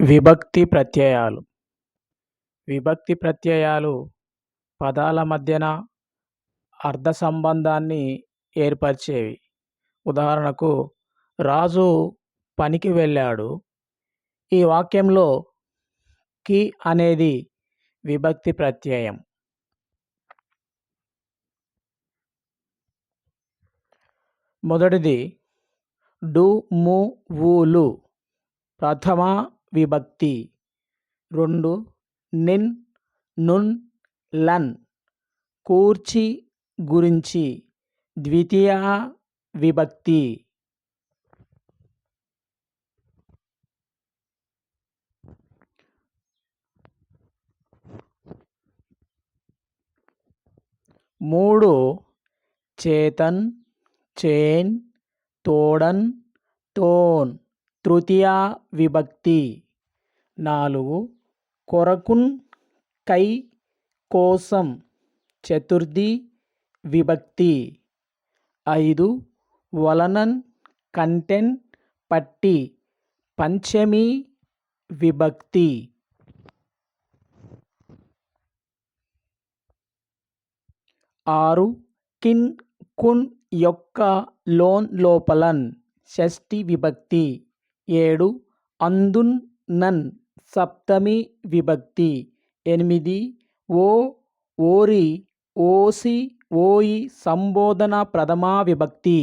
విభక్తి ప్రత్యయాలు. విభక్తి ప్రత్యయాలు పదాల మధ్యన అర్థ సంబంధాన్ని ఏర్పరిచేవి. ఉదాహరణకు రాజు పనికి వెళ్ళాడు. ఈ వాక్యంలో కి అనేది విభక్తి ప్రత్యయం. మొదటిది డు ము ఊలు ప్రథమ విభక్తి. రెండు నిన్ నున్ లన్. కూర్చి గురించి. ద్వితీయ విభక్తి. మూడు చేతన్ చేన్ తోడన్ తోన్. తృతీయ విభక్తి. నాలుగు. కొరకున్ కై కోసం చతుర్థి విభక్తి. ఐదు. వలనన్ కంటెన్ పట్టి. పంచమి విభక్తి. ఆరు. కిన్ కున్ యొక్క లోన్ లోపలన్ షష్ఠి విభక్తి. ఏడు. అందున్ నన్ సప్తమి విభక్తి. ఎనిమిది ఓ ఓరి ఓసి ఓయి సంబోధన ప్రథమా విభక్తి.